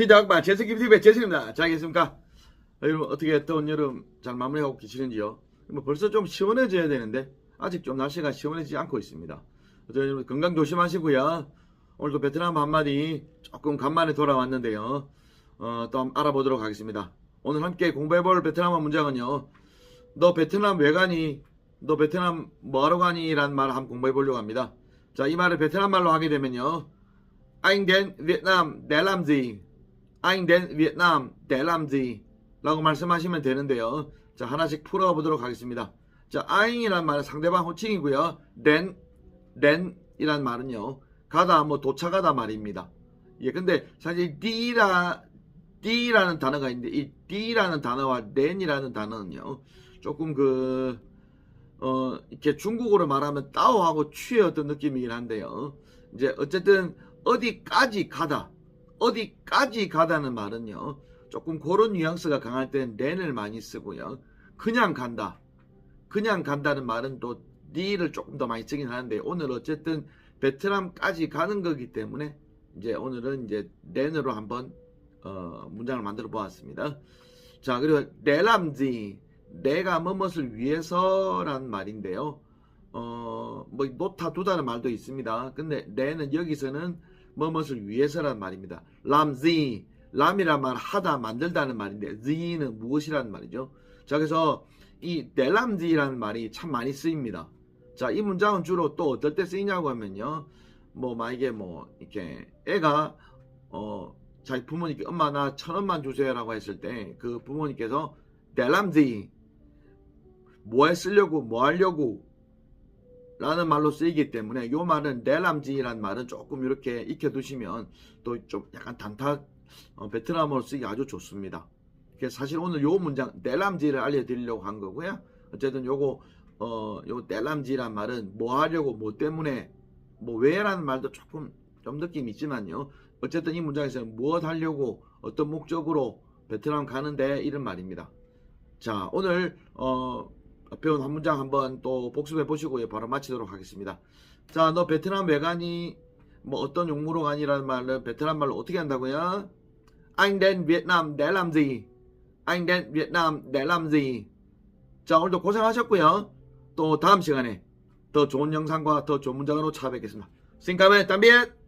티작반 재석기 TV의 재석입니다. 잘 계십니까? 여러분 어떻게 더운 여름 잘 마무리하고 계시는지요? 뭐 벌써 좀 시원해져야 되는데 아직 좀 날씨가 시원해지지 않고 있습니다. 여러분 건강 조심하시고요. 오늘도 베트남 한마디 조금 간만에 돌아왔는데요. 어, 또 한번 알아보도록 하겠습니다. 오늘 함께 공부해볼 베트남어 문장은요. 너 베트남 왜 가니? 너 베트남 뭐하러 가니? 라는 말을 한번 공부해보려고 합니다. 자, 이 말을 베트남 말로 하게 되면요. Nam để làm gì? Anh đến Việt Nam để làm gì? 라고 말씀하시면 되는데요. 자, 하나씩 풀어보도록 하겠습니다. 자, 아잉이란 말은 상대방 호칭이고요. 된, 된이란 말은요. 가다, 뭐 도착하다 말입니다. 예, 근데 사실 D라, D라는 단어가 있는데 이 D라는 단어와 된이라는 단어는요. 조금 그, 어, 이렇게 중국어로 말하면 따오하고 취의 어떤 느낌이긴 한데요. 이제 어쨌든 어디까지 가다, 어디까지 가다는 말은요. 조금 그런 뉘앙스가 강할 때는 then을 많이 쓰고요. 그냥 간다. 그냥 간다는 말은 또 니를 조금 더 많이 쓰긴 하는데 오늘 어쨌든 베트남까지 가는 거기 때문에 이제 오늘은 이제 then으로 한번 어, 문장을 만들어 보았습니다. 자 그리고 내람지 내가 뭐뭇을 위해서라는 말인데요. 어, 뭐 놓다 두다는 말도 있습니다. 근데 내는 여기서는 뭐뭇을 위해서라는 말입니다. 람지 람이란 말 하다 만들다는 말인데 지는 무엇이라는 말이죠. 자 그래서 이 넬람지라는 말이 참 많이 쓰입니다. 자 이 문장은 주로 또 어떨 때 쓰이냐고 하면요. 뭐 만약에 뭐 이렇게 애가 어 자기 부모님께 엄마 나 천 원만 주세요라고 했을 때 그 부모님께서 넬람지 뭐에 쓰려고 뭐 하려고 라는 말로 쓰이기 때문에 이 말은 넬람지라는 말은 조금 이렇게 익혀두시면 또 좀 약간 단타 어, 베트남어로 쓰기 아주 좋습니다. 그래서 사실 오늘 요 문장 넬람지를 알려드리려고 한 거고요. 어쨌든 요거 어, 요 넬람지란 말은 뭐 하려고 뭐 때문에 뭐 왜라는 말도 조금 좀 느낌이 있지만요. 어쨌든 이 문장에서는 무엇 하려고 어떤 목적으로 베트남 가는데 이런 말입니다. 자 오늘 어, 배운 한 문장 한번 또 복습해 보시고 바로 마치도록 하겠습니다. 자 너 베트남 왜 가니? 뭐 어떤 용무로 가니라는 말은 베트남 말로 어떻게 한다고요? Anh đến Việt Nam để làm gì? Anh đến Việt Nam để làm gì? 자 오늘도 고생하셨고요. 또 다음 시간에 더 좋은 영상과 더 좋은 문장으로 찾아뵙겠습니다. xin cảm ơn.